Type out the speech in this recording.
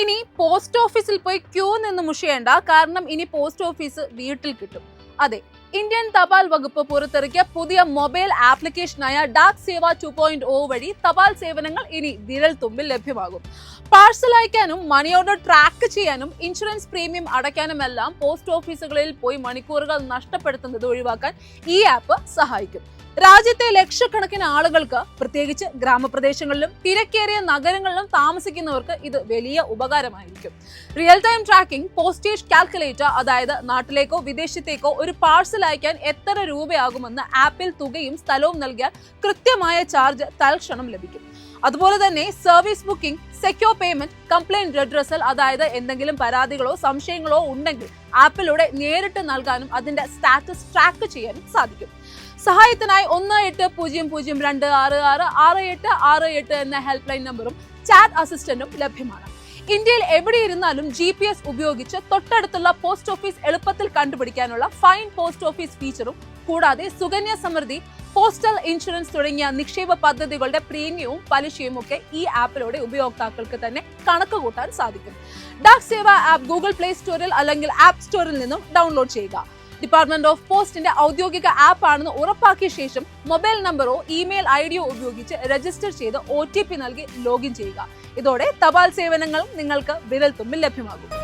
ഇനി പോസ്റ്റ് ഓഫീസിൽ പോയി ക്യൂ നിന്ന് മുഷിയേണ്ട. കാരണം ഇനി പോസ്റ്റ് ഓഫീസ് വീട്ടിൽ കിട്ടും. അതെ ഇന്ത്യൻ തപാൽ വകുപ്പ് പുറത്തിറക്കിയ പുതിയ mobile ആപ്ലിക്കേഷനായ Dak Seva two point O വഴി തപാൽ സേവനങ്ങൾ ഇനി വിരൽ തുമ്പിൽ ലഭ്യമാകും. പാഴ്സൽ അയക്കാനും മണി ഓർഡർ ട്രാക്ക് ചെയ്യാനും ഇൻഷുറൻസ് പ്രീമിയം അടയ്ക്കാനുമെല്ലാം പോസ്റ്റ് ഓഫീസുകളിൽ പോയി മണിക്കൂറുകൾ നഷ്ടപ്പെടുത്തുന്നത് ഒഴിവാക്കാൻ ഈ ആപ്പ് സഹായിക്കും. രാജ്യത്തെ ലക്ഷക്കണക്കിന് ആളുകൾക്ക് പ്രത്യേകിച്ച് ഗ്രാമപ്രദേശങ്ങളിലും തിരക്കേറിയ നഗരങ്ങളിലും താമസിക്കുന്നവർക്ക് ഇത് വലിയ ഉപകാരമായിരിക്കും. Real time tracking postage calculator അതായത് നാട്ടിലേക്കോ വിദേശത്തേക്കോ ഒരു പാഴ്സൽ അയക്കാൻ എത്ര രൂപയാകുമെന്ന് ആപ്പിൽ തുകയും സ്ഥലവും നൽകിയാൽ കൃത്യമായ ചാർജ് തൽക്ഷണം ലഭിക്കും. അതുപോലെ തന്നെ service booking secure payment complaint redressal അതായത് എന്തെങ്കിലും പരാതികളോ സംശയങ്ങളോ ഉണ്ടെങ്കിൽ ആപ്പിലൂടെ നേരിട്ട് നൽകാനും അതിന്റെ സ്റ്റാറ്റസ് ട്രാക്ക് ചെയ്യാനും സാധിക്കും. സഹായത്തിനായി ഒന്ന് എട്ട് പൂജ്യം പൂജ്യം രണ്ട് ആറ് ആറ് ആറ് എട്ട് ആറ് എട്ട് എന്ന ഹെൽപ്പ് ലൈൻ നമ്പറും ചാറ്റ് അസിസ്റ്റന്റും ലഭ്യമാണ്. ഇന്ത്യയിൽ എവിടെ ഇരുന്നാലും ജി പി എസ് ഉപയോഗിച്ച് തൊട്ടടുത്തുള്ള പോസ്റ്റ് ഓഫീസ് എളുപ്പത്തിൽ കണ്ടുപിടിക്കാനുള്ള ഫൈൻ പോസ്റ്റ് ഓഫീസ് ഫീച്ചറും കൂടാതെ സുകന്യ സമൃദ്ധി പോസ്റ്റൽ ഇൻഷുറൻസ് തുടങ്ങിയ നിക്ഷേപ പദ്ധതികളുടെ പ്രീമിയവും പലിശയും ഒക്കെ ഈ ആപ്പിലൂടെ ഉപയോക്താക്കൾക്ക് തന്നെ കണക്ക് കൂട്ടാൻ സാധിക്കും. Dak Seva app Google Play സ്റ്റോറിൽ അല്ലെങ്കിൽ ആപ്പ് സ്റ്റോറിൽ നിന്നും ഡൗൺലോഡ് ചെയ്യുക. ഡിപ്പാർട്ട്മെന്റ് ഓഫ് പോസ്റ്റിന്റെ ഔദ്യോഗിക ആപ്പ് ആണെന്ന് ഉറപ്പാക്കിയ ശേഷം മൊബൈൽ നമ്പറോ ഇമെയിൽ ഐ ഡിയോ ഉപയോഗിച്ച് രജിസ്റ്റർ ചെയ്ത് ഒ നൽകി ലോഗിൻ ചെയ്യുക. ഇതോടെ തപാൽ സേവനങ്ങളും നിങ്ങൾക്ക് വിരൽ തുമ്പിൽ ലഭ്യമാകും.